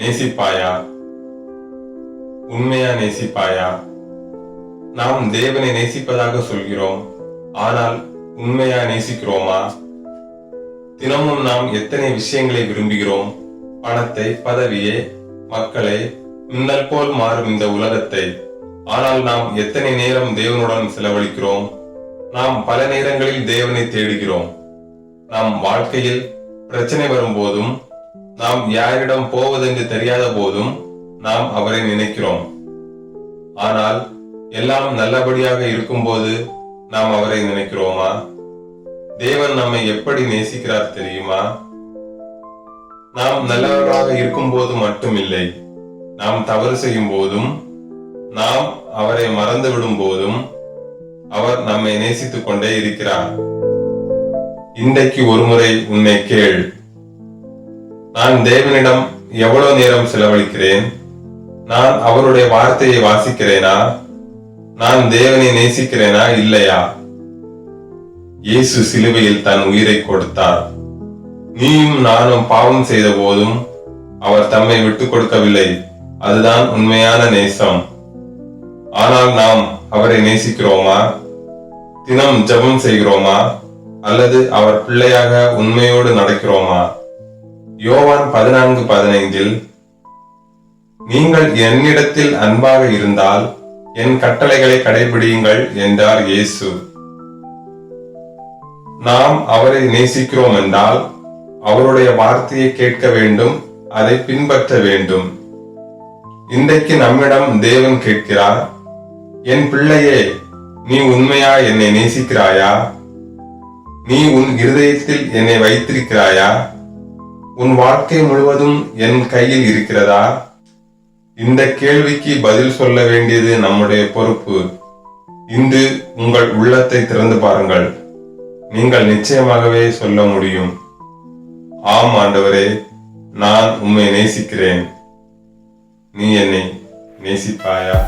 நேசிப்பாயா? உண்மையா நேசிப்பாயா? நாம் தேவனை நேசிப்பதாக சொல்கிறோம் ஆனால் உண்மையா நேசிக்கிறோமா? தினமும் நாம் எத்தனை விஷயங்களை விரும்புகிறோம்? பணத்தை பதவியை மக்களை மின்னல் போல் மாறும் இந்த உலகத்தை. ஆனால் நாம் எத்தனை நேரம் தேவனுடன் செலவழிக்கிறோம்? நாம் பல நேரங்களில் தேவனை தேடுகிறோம். நம் வாழ்க்கையில் பிரச்சனை வரும்போதும் நாம் யாரிடம் போவதென்று தெரியாத போதும் நாம் அவரை நினைக்கிறோம். ஆனால் எல்லாம் நல்லபடியாக இருக்கும்போது நாம் அவரை நினைக்கிறோமா? தேவன் நம்மை எப்படி நேசிக்கிறார் தெரியுமா? நாம் நல்லவர்களாக இருக்கும்போது மட்டுமில்லை. நாம் தவறு செய்யும் போதும் நாம் அவரை மறந்து விடும் போதும் அவர் நம்மை நேசித்துக் கொண்டே இருக்கிறார். இன்றைக்கு ஒருமுறை உன்னை கேள். நான் தேவனிடம் எவ்வளவு நேரம் செலவழிக்கிறேன்? நான் அவருடைய வார்த்தையை வாசிக்கிறேனா? நான் தேவனை நேசிக்கிறேனா? இல்லையா? இயேசு சிலுவையில் தன் உயிரை கொடுத்தார் நீயும் நானும் பாவம் செய்த போதும் அவர் தம்மை விட்டுக் கொடுக்கவில்லை. அதுதான் உண்மையான நேசம். ஆனால் நாம் அவரை நேசிக்கிறோமா? தினம் ஜெபம் செய்கிறோமா? அல்லது அவர் பிள்ளையாக உண்மையோடு நடக்கிறோமா? யோவான் பதினான்கு பதினைந்தில் நீங்கள் என்னிடத்தில் அன்பாக இருந்தால் என் கட்டளைகளை கடைபிடியுங்கள் என்றார் இயேசு. நாம் அவரை நேசிக்கிறோம் என்றால் அவருடைய வார்த்தையை கேட்க வேண்டும் அதை பின்பற்ற வேண்டும். இன்றைக்கு நம்மிடம் தேவன் கேட்கிறார் என் பிள்ளையே நீ உண்மையா என்னை நேசிக்கிறாயா? நீ உன் இருதயத்தில் என்னை வைத்திருக்கிறாயா? உன் வாழ்க்கை முழுவதும் என் கையில் இருக்கிறதா? இந்த கேள்விக்கு பதில் சொல்ல வேண்டியது நம்முடைய பொறுப்பு. இன்று உங்கள் உள்ளத்தை திறந்து பாருங்கள். நீங்கள் நிச்சயமாகவே சொல்ல முடியும். ஆம் ஆண்டவரே நான் உம்மை நேசிக்கிறேன். நீ என்னை நேசிப்பாயா?